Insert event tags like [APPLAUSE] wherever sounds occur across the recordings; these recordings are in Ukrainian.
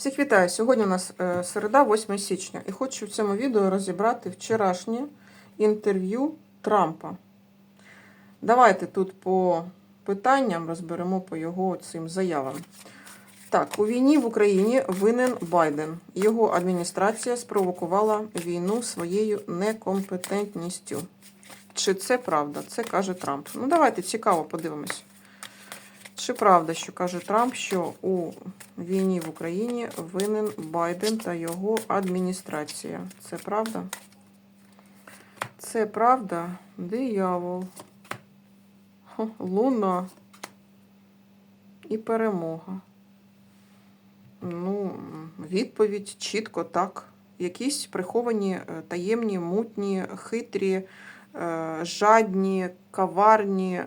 Всіх вітаю! Сьогодні у нас е, середа, 8 січня, і хочу в цьому відео розібрати вчорашнє інтерв'ю Трампа. Давайте тут по питанням розберемо по його цим заявам. Так, у війні в Україні винен Байден. Його адміністрація спровокувала війну своєю некомпетентністю. Чи це правда? Це каже Трамп. Ну, давайте цікаво подивимось. Чи правда, що каже Трамп, що у війні в Україні винен Байден та його адміністрація? Це правда? Це правда? Диявол. Луна і перемога. Ну, відповідь чітко так. Якісь приховані е, таємні, мутні, хитрі, жадні, каварні, е,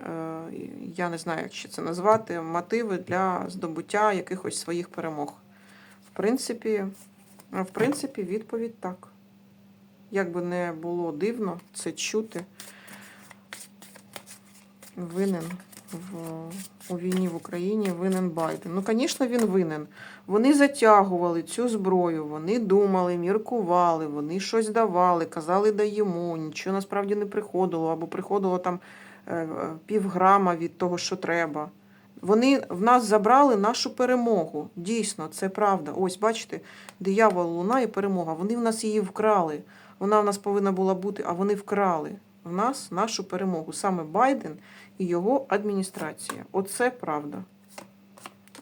я не знаю, як ще це назвати, мотиви для здобуття якихось своїх перемог. В принципі, в принципі, відповідь так. Як би не було дивно це чути, винен в, у війні в Україні винен Байден. Ну, звісно, він винен. Вони затягували цю зброю, вони думали, міркували, вони щось давали, казали даємо, нічого насправді не приходило, або приходило там е, е, півграма від того, що треба. Вони в нас забрали нашу перемогу. Дійсно, це правда. Ось, бачите, диявол, луна і перемога. Вони в нас її вкрали. Вона в нас повинна була бути, а вони вкрали в нас нашу перемогу. Саме Байден і його адміністрація. Оце правда.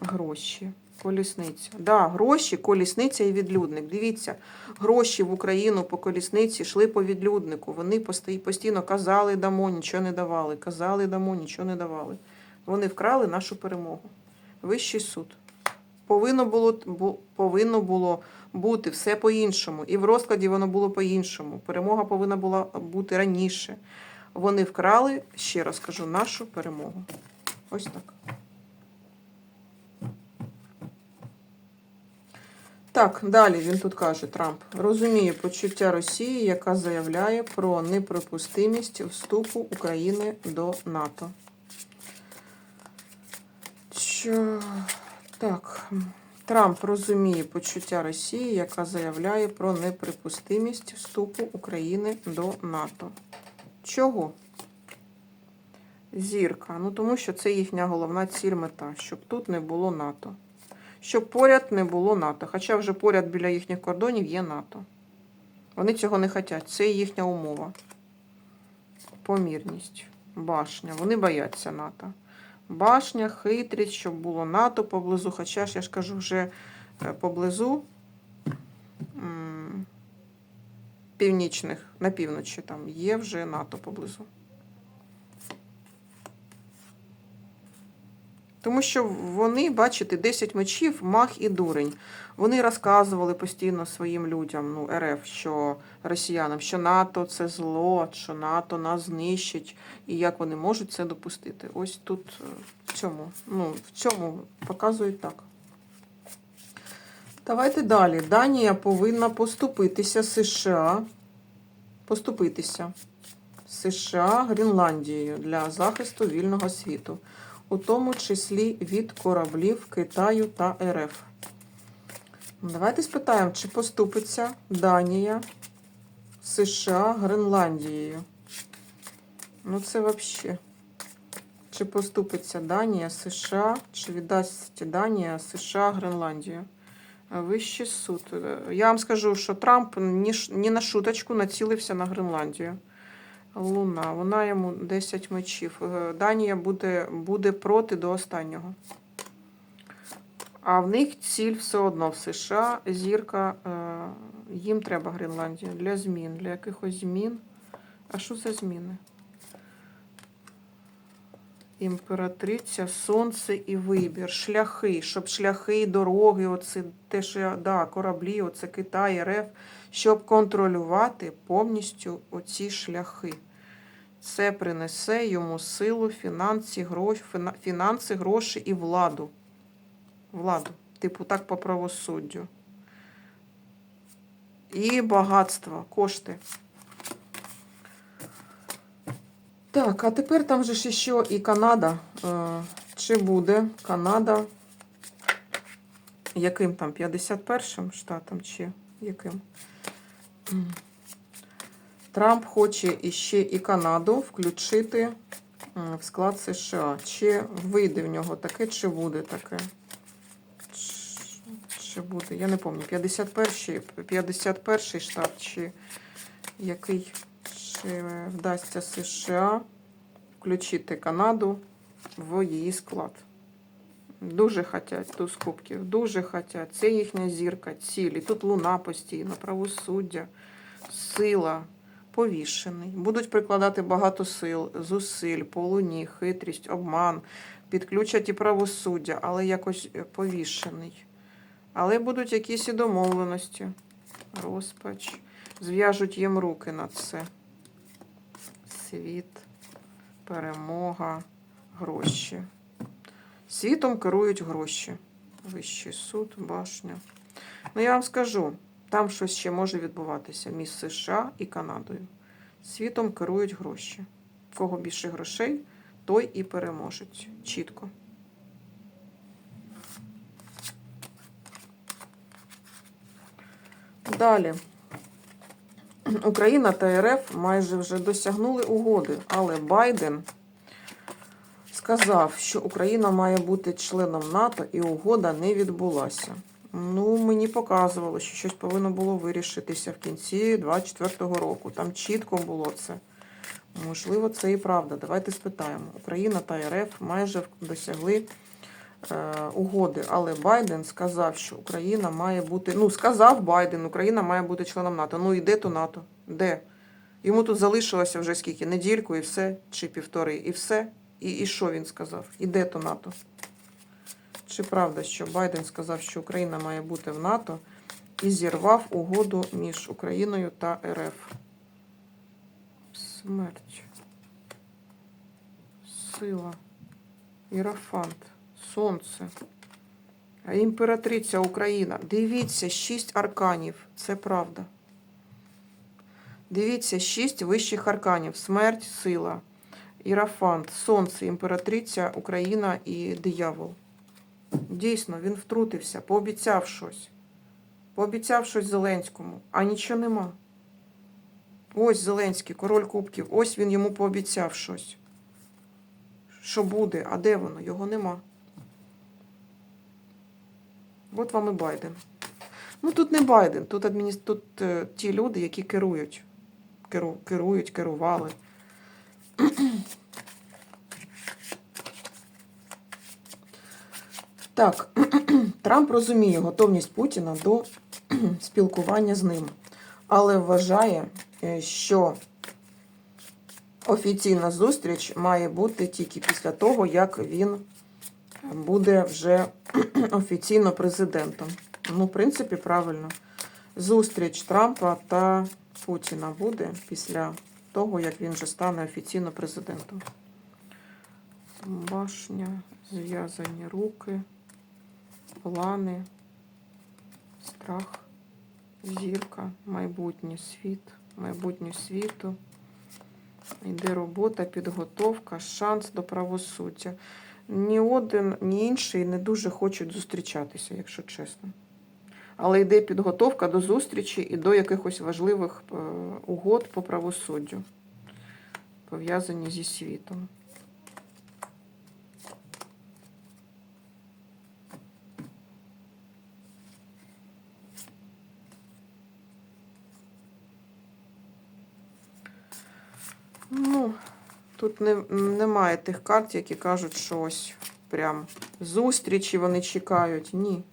Гроші. Колісниця. Да, гроші, колісниця і відлюдник. Дивіться, гроші в Україну по колісниці йшли по відлюднику. Вони постійно казали дамо, нічого не давали. Казали дамо, нічого не давали. Вони вкрали нашу перемогу. Вищий суд. Повинно було, бу- повинно було бути все по-іншому. І в розкладі воно було по-іншому. Перемога повинна була бути раніше. Вони вкрали, ще раз кажу, нашу перемогу. Ось так. Так, далі він тут каже Трамп. Розуміє почуття Росії, яка заявляє про неприпустимість вступу України до НАТО. Що... Так, Трамп розуміє почуття Росії, яка заявляє про неприпустимість вступу України до НАТО. Чого? Зірка. Ну тому що це їхня головна ціль мета, щоб тут не було НАТО. Щоб поряд не було НАТО. Хоча вже поряд біля їхніх кордонів є НАТО. Вони цього не хочуть. Це їхня умова. Помірність. Башня. Вони бояться НАТО. Башня, хитрість, щоб було НАТО поблизу. Хоча ж я ж кажу, вже е, поблизу північних, на півночі там є вже НАТО поблизу. Тому що вони, бачите, 10 мечів, мах і дурень. Вони розказували постійно своїм людям, ну, РФ, що росіянам, що НАТО це зло, що НАТО нас знищить, і як вони можуть це допустити. Ось тут е, в цьому, ну, в цьому показують так. Давайте далі. Данія повинна поступитися США. Поступитися США Гренландією для захисту вільного світу у тому числі від кораблів Китаю та РФ. Давайте спитаємо, чи поступиться Данія США Гренландією. Ну, це взагалі. Чи поступиться Данія, США, чи віддасть Данія США Гренландію? Вищий суд. Я вам скажу, що Трамп ні на шуточку націлився на Гренландію. Луна, вона йому 10 мечів. Е, Данія буде, буде проти до останнього. А в них ціль все одно в США. Зірка, е, їм треба Гренландія для змін, для якихось змін. А що за зміни? Імператриця, сонце і вибір, шляхи, щоб шляхи, дороги, оце те, що я- да, кораблі, оце Китай, РФ, щоб контролювати повністю оці шляхи. Це принесе йому силу, фінанси, гроші, фінанси, гроші і владу. Владу. Типу, так по правосуддю. І багатство, кошти. Так, а тепер там же ще і Канада. Е, Чи буде Канада яким там 51-м штатом чи яким? Трамп хоче іще і Канаду включити в склад США. Чи вийде в нього таке, чи буде таке? Чи буде? Я не пам'ятаю. 51-й 51 штат, чи який чи вдасться США включити Канаду в її склад. Дуже хотять туз кубків, дуже хотять. Це їхня зірка, цілі. Тут луна постійно, правосуддя, сила, повішений. Будуть прикладати багато сил, зусиль, по луні, хитрість, обман, підключать і правосуддя, але якось е, повішений. Але будуть якісь і домовленості, розпач. Зв'яжуть їм руки на це. Світ, перемога, гроші. Світом керують гроші. Вищий суд, башня. Ну, я вам скажу, там щось ще може відбуватися між США і Канадою. Світом керують гроші. В кого більше грошей, той і переможець. Чітко. Далі. Україна та РФ майже вже досягнули угоди, але Байден сказав, що Україна має бути членом НАТО і угода не відбулася. Ну, мені показувало, що щось повинно було вирішитися в кінці 24-го року. Там чітко було це. Можливо, це і правда. Давайте спитаємо. Україна та РФ майже досягли е, угоди, але Байден сказав, що Україна має бути. Ну, сказав Байден, Україна має бути членом НАТО. Ну і де то НАТО? Де? Йому тут залишилося вже скільки? Недільку і все, чи півтори, і все. І, і що він сказав? І де то НАТО? Чи правда, що Байден сказав, що Україна має бути в НАТО і зірвав угоду між Україною та РФ? Смерть. Сила. Ірафант. Сонце. Імператриця Україна. Дивіться, шість арканів. Це правда. Дивіться, шість вищих арканів. Смерть, сила. Ірафант, Сонце, імператриця, Україна і диявол. Дійсно, він втрутився, пообіцяв щось. Пообіцяв щось Зеленському, а нічого нема. Ось Зеленський, король кубків, ось він йому пообіцяв щось. Що буде, а де воно? Його нема. От вам і Байден. Ну тут не Байден, тут, адміні... тут е, ті люди, які керують. Керу... Керують, керували. Так, [CLEARS THROAT] Трамп розуміє готовність Путіна до [CLEARS THROAT] спілкування з ним, але вважає, е, що офіційна зустріч має бути тільки після того, як він буде вже [CLEARS THROAT] офіційно президентом. Ну, в принципі, правильно. Зустріч Трампа та Путіна буде після того, як він вже стане офіційно президентом. Башня, зв'язані руки, плани, страх, зірка, майбутнє світ, майбутнє світу. Йде робота, підготовка, шанс до правосуддя. Ні один, ні інший не дуже хочуть зустрічатися, якщо чесно. Але йде підготовка до зустрічі і до якихось важливих е, угод по правосуддю, пов'язані зі світом. Ну, тут не, немає тих карт, які кажуть, що ось прям зустрічі вони чекають. Ні.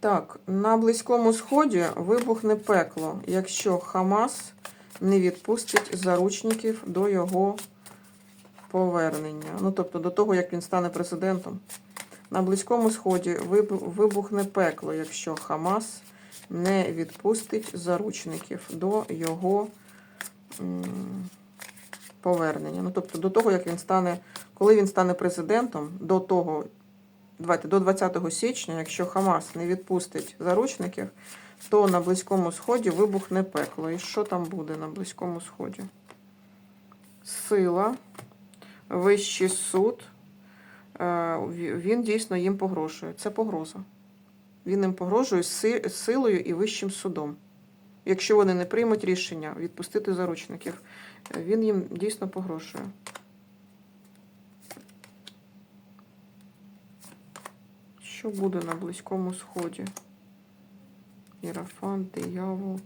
Так, на Близькому Сході вибухне пекло, якщо Хамас не відпустить заручників до його повернення. Ну, тобто до того, як він стане президентом. На Близькому Сході вибухне пекло, якщо Хамас не відпустить заручників до його повернення. Ну, тобто до того, як він стане, коли він стане президентом, до того, давайте, до 20 січня, якщо Хамас не відпустить заручників, то на Близькому Сході вибухне пекло. І що там буде на Близькому Сході? Сила, Вищий суд, е, він дійсно їм погрожує. Це погроза. Він їм погрожує силою і вищим судом. Якщо вони не приймуть рішення відпустити заручників, він їм дійсно погрожує. Що буде на Близькому Сході? Ірафант, диявол,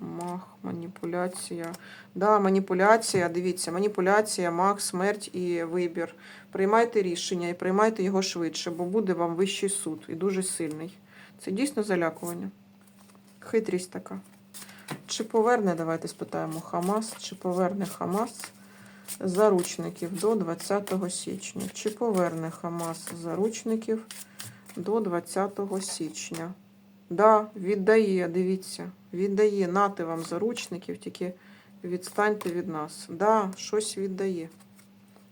мах, маніпуляція. Да, маніпуляція, дивіться, маніпуляція, мах, смерть і вибір. Приймайте рішення і приймайте його швидше, бо буде вам вищий суд і дуже сильний. Це дійсно залякування. Хитрість така. Чи поверне, давайте спитаємо Хамас, чи поверне Хамас заручників до 20 січня? Чи поверне Хамас заручників до 20 січня? Да, віддає, дивіться, віддає. Нати вам заручників, тільки відстаньте від нас. Да, щось віддає.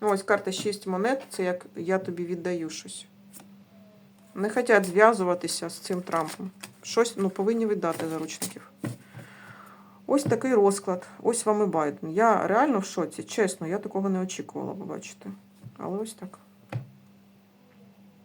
Ось карта 6 монет, це як я тобі віддаю щось. Не хочуть зв'язуватися з цим Трампом. Щось ну, повинні віддати заручників. Ось такий розклад. Ось вам і Байден. Я реально в шоці, чесно, я такого не очікувала, побачити. Але ось так.